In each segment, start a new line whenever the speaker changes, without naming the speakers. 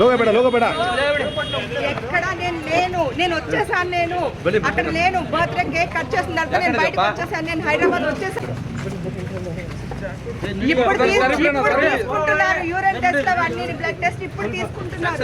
లోగా పెడ లోగా పెడ
ఎక్కడ నేను లేను నేను వచ్చేసాను నేను అక్కడ లేను బర్త్డే కేక్ కట్ చేసిన తర్వాత నేను బయటకు వచ్చేసాను నేను హైదరాబాద్ వచ్చేసాను ఇప్పుడు ఇప్పుడు తీసుకుంటున్నారు యూరిన్ టెస్ట్ అవన్నీ బ్లడ్ టెస్ట్ ఇప్పుడు తీసుకుంటున్నారు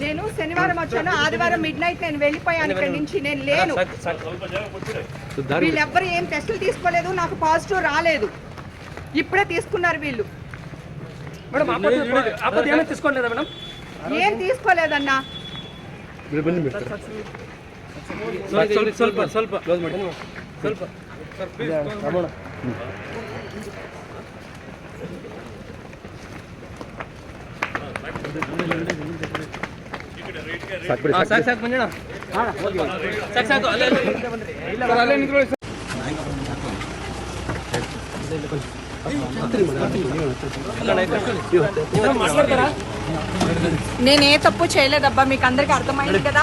నేను శనివారం వచ్చాను ఆదివారం మిడ్ నైట్ నేను వెళ్ళిపోయాను ఇక్కడ నుంచి నేను లేను వీళ్ళెవ్వరు ఏం టెస్టులు తీసుకోలేదు నాకు పాజిటివ్ రాలేదు ఇప్పుడే తీసుకున్నారు వీళ్ళు
మేడం ఆపత్తి ఆపత్తి ఏమైనా తీసుకోలేదా మేడం
ఏం తీసుకోలేదన్నా
ಸ್ವಲ್ಪ ಸ್ವಲ್ಪ ಸ್ವಲ್ಪ ಕ್ಲೋಸ್ ಮಾಡಿ ಸ್ವಲ್ಪ
ಸಾಕು
ಹಾಂ ಸಾಕು ಸಾಕು ಮಂಜಣ್ಣ ಸಾಕು ಸಾಕು ಅಲ್ಲೇ ಸರ್ ಅಲ್ಲೇ ನಿಂತ್ಕೊಳ್ಳಿ ಸರ್ మాట్లాడతారా
నేను ఏ తప్పు చేయలేదబ్బా మీకు అందరికి అర్థమైంది కదా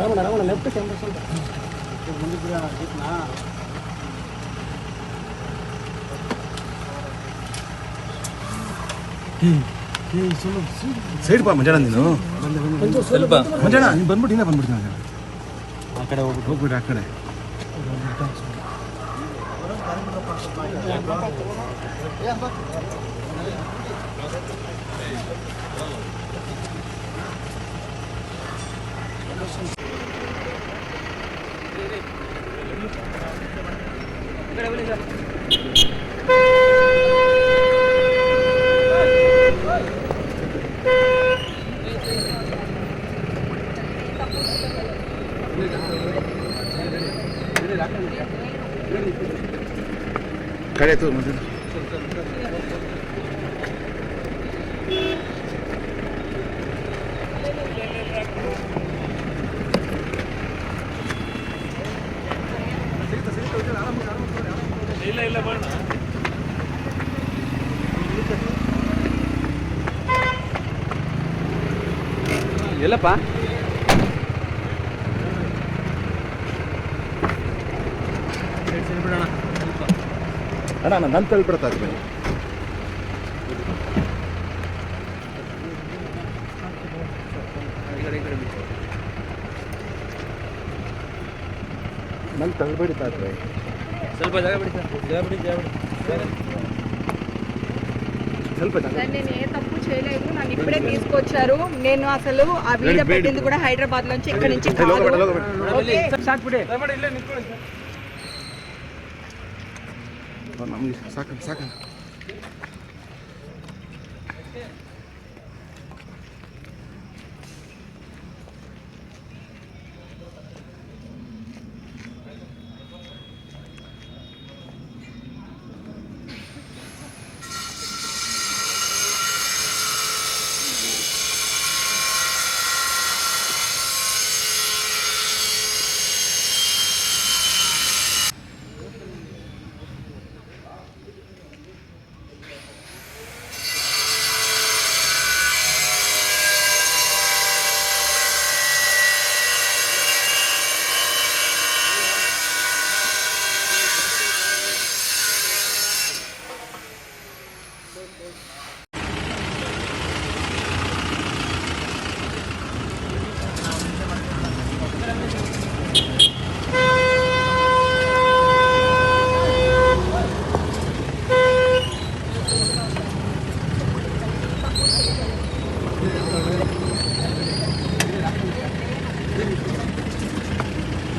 ರಮಣ ರಮಣ ನೀನು.
ಸ್ವಲ್ಪ
ಮಂಜಾಣ ನೀನು ಬಂದ್ಬಿಟ್ಟು ಇನ್ನೇ ಬಂದ್ಬಿಡ್ತೀನಿ ಆ ಕಡೆ ಹೋಗ್ಬಿಟ್ಟು ಆ ಕಡೆ. Yeah, Care todo,
ಎಲ್ಲಪ್ಪ
ಅಣ್ಣ ನಾನು ನನ್ನ ತಳ್ಬಿಡ್ತಾ ಇದ್ದೀನಿ ನನ್ನ ತಳ್ಬಿಡ್ತಾ ಇದ್ದೀನಿ
ಸ್ವಲ್ಪ ಜಾಗ ಬಿಡಿ ಸರ್. ಜಾಗ ಬಿಡಿ ಜಾಗ ಬಿಡಿ.
సార్ నేను ఏ తప్పు చేయలేదు. నన్ను ఇప్పుడే తీసుకొచ్చారు. నేను అసలు ఆ వీడియో పెట్టింది కూడా హైదరాబాద్ నుంచి ఇక్కడ నుంచి కాదు.
పెట్ట, లోగా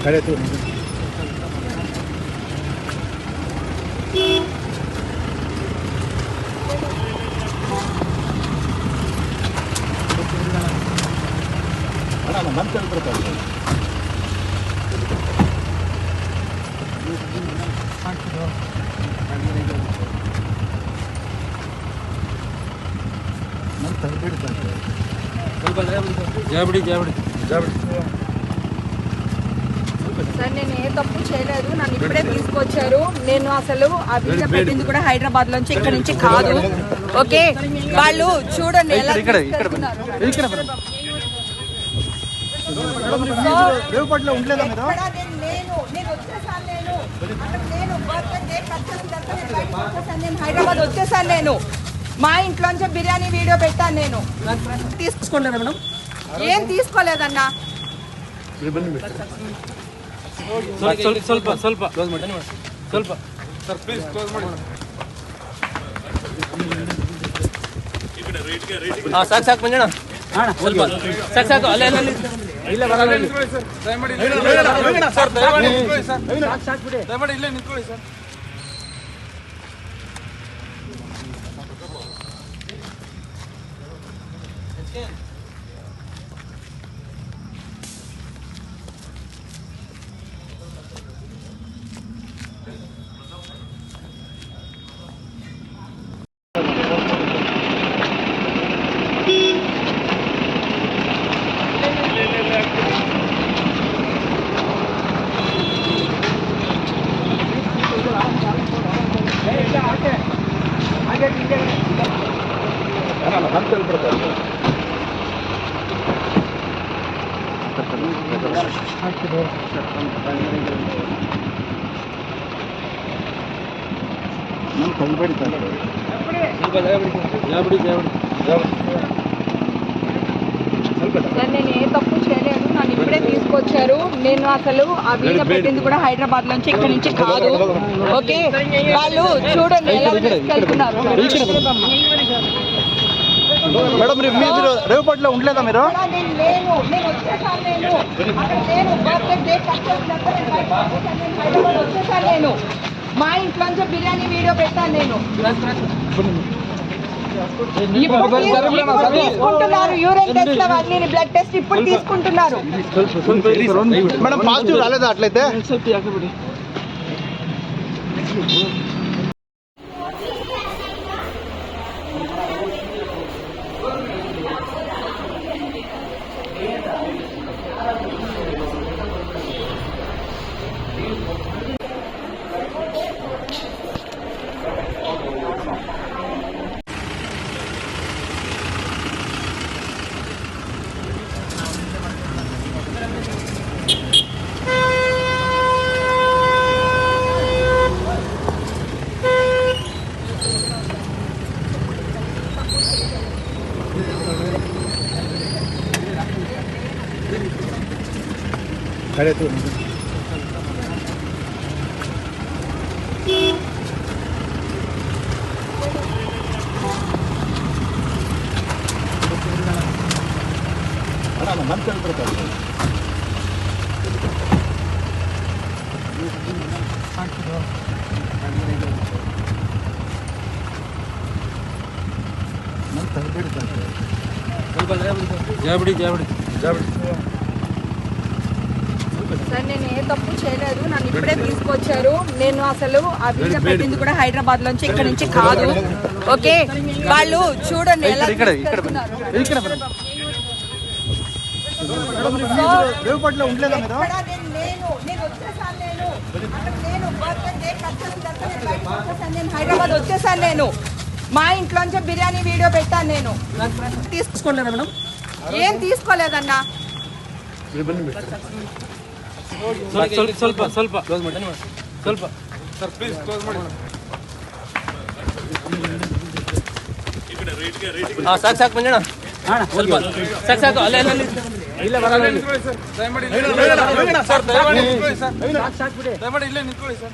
கடையத்து
ಮಂತ್ರ ಜಾಬಡಿ ಜಾಬಡಿ ಜಾಬಡಿ
సార్ నేను ఏ తప్పు చేయలేదు. నన్ను ఇప్పుడే తీసుకొచ్చారు. నేను అసలు ఆ వీడియో పెట్టింది కూడా హైదరాబాద్ లోంచి ఇక్కడ నుంచి కాదు. ఓకే? వాళ్ళు చూడండి ఎలా తీసుకెళ్తున్నారు.
ఇక్కడ
నేను నేను వచ్చేసాను నేను. అక్కడ నేను నేను బయటకు వచ్చేసాను నేను. హైదరాబాద్ వచ్చేసాను నేను. మా ఇంట్లోంచే బిర్యానీ వీడియో పెట్టాను నేను.
తీసుకుంటారా మేడం?
ఏం తీసుకోలేదన్నా?
ಸ್ವಲ್ಪ ಸ್ವಲ್ಪ ಸ್ವಲ್ಪ ಕ್ಲೋಸ್ ಮಾಡಿ ಸ್ವಲ್ಪ. ಸರ್ ಪ್ಲೀಸ್ ಕ್ಲೋಸ್ ಮಾಡಿ. ಹಾಂ ಸಾಕು ಸಾಕು ಮಂಜಣ್ಣ. ಸ್ವಲ್ಪ. ಸಾಕು ಸಾಕು ಅಲ್ಲೇ ಅಲ್ಲೇ ಇಲ್ಲ ಬರಲ್ಲ ಸರ್ ದಯಮಾಡಿ ನಿಂತ್ಕೊಳ್ಳಿ. ಸರ್ ಮಾಡಿ ಇಲ್ಲೇ. ನಿಂತ್ಕೊಳ್ಳಿ ಸರ್.
సార్ నేను ఏ తప్పు చేయలేదు. నన్ను ఇప్పుడే తీసుకొచ్చారు. నేను అసలు ఆ వీణ పెట్టింది కూడా హైదరాబాద్ నుంచి ఇక్కడ నుంచి కాదు. ఓకే? వాళ్ళు చూడండి ఎలా తీసుకెళ్తున్నారు.
మేడం మీరు రేవుపట్లో ఉండలేదా మీరు?
నేను. మా ఇంట్లోంచే బిర్యానీ వీడియో పెట్టాను నేను. ఇప్పుడు తీసుకుంటున్నారు యూరిన్ టెస్ట్ అవన్నీ బ్లడ్ టెస్ట్ ఇప్పుడు తీసుకుంటున్నారు.
మేడం పాజిటివ్ రాలేదా అట్లయితే? ಕಡೆ ತು ಅಣ್ಣ ಮಂತ್ ಹೇಳ್ಬಿಡ್ತಾರೆ ಮಂತ್ ಹೇಳ್ಬಿಡ್ತಾರೆ
ಸ್ವಲ್ಪ ಜಾಬಡಿ ಜಾಬಡಿ ಜಾಬಡಿ
సార్ నేను ఏ తప్పు చేయలేదు. నన్ను ఇప్పుడే తీసుకొచ్చారు. నేను అసలు ఆ వీడియో పెట్టింది కూడా హైదరాబాద్ లోంచి ఇక్కడ నుంచి కాదు. ఓకే? వాళ్ళు చూడండి ఎలా హైదరాబాద్ వచ్చేసాను నేను. మా ఇంట్లోంచే బిర్యానీ వీడియో పెట్టాను నేను.
తీసుకుంటారా మేడం?
ఏం తీసుకోలేదన్నా?
ಸ್ವಲ್ಪ ಸ್ವಲ್ಪ ಸ್ವಲ್ಪ ಕ್ಲೋಸ್ ಮಾಡಿ. ಸ್ವಲ್ಪ. ಸರ್ ಪ್ಲೀಸ್ ಕ್ಲೋಸ್ ಮಾಡಿ. ಹಾಂ ಸಾಕು ಸಾಕು ಮಂಜಣ್ಣ. ಸ್ವಲ್ಪ. ಸಾಕು ಸಾಕು ಅಲ್ಲೇ ಅಲ್ಲ ಇಲ್ಲ ಬರಲ್ಲ ಸರ್ ದಯಮಾಡಿ ಸರ್. ದಯಮಾಡಿ ನಿಂತ್ಕೊಳ್ಳಿ ಸರ್. ದಯಮಾಡಿ ಇಲ್ಲೇ ನಿಂತ್ಕೊಳ್ಳಿ ಸರ್.